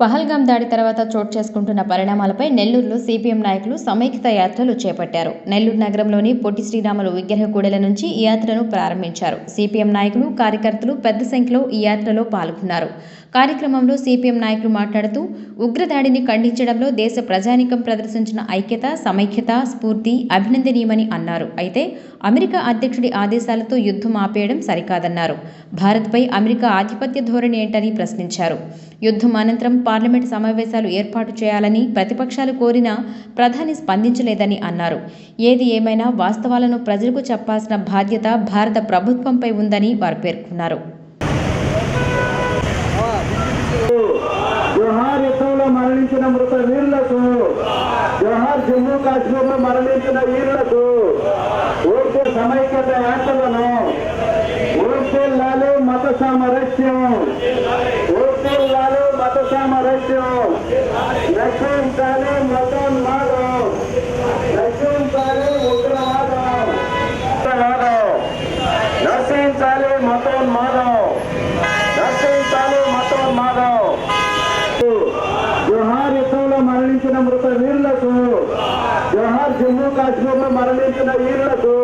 పహల్గాం దాడి తర్వాత చోటు చేసుకుంటున్న పరిణామాలపై నెల్లూరులో సిపిఎం నాయకులు సమైక్యత యాత్రలు చేపట్టారు. నెల్లూరు నగరంలోని పొట్టి శ్రీరాములు విగ్రహ కూడల నుంచి ఈ యాత్రను ప్రారంభించారు. సిపిఎం నాయకులు కార్యకర్తలు పెద్ద సంఖ్యలో ఈ యాత్రలో పాల్గొన్నారు. కార్యక్రమంలో సిపిఎం నాయకులు మాట్లాడుతూ ఉగ్రదాడిని ఖండించడంలో దేశ ప్రజానీకం ప్రదర్శించిన ఐక్యత సమైక్యత స్ఫూర్తి అభినందనీయమని అన్నారు. అయితే అమెరికా అధ్యక్షుడి ఆదేశాలతో యుద్ధం ఆపేయడం సరికాదన్నారు. భారత్పై అమెరికా ఆధిపత్య ధోరణి ఏంటని ప్రశ్నించారు. యుద్ధం అనంతరం పార్లమెంట్ సమావేశాలు ఏర్పాటు చేయాలని ప్రతిపక్షాలు కోరినా ప్రధాని స్పందించలేదని అన్నారు. ఏది ఏమైనా వాస్తవాలను ప్రజలకు చెప్పాల్సిన బాధ్యత భారత ప్రభుత్వంపై ఉందని వారు పేర్కొన్నారు. మరణించిన మృత వీరులకు జోహార్ జమ్మూ కాశ్మీర్లో మరణించిన వీరులకు ఓకే సమైక్యత యాత్రలను ఓకే మత సామరస్యం ఓకే లాలు మత సామరస్యం రక్షించాలి మతోన్మాదం రక్షించాలి ఉగ్రవాదం ఉగ్రవాదం నశించాలి మతోన్మాదం నశించాలి మతోన్మాదం జోహార్ యుద్ధంలో మరణించిన మృత వీరులకు జోహార్ జమ్మూ కాశ్మీర్లో మరణించిన వీరులకు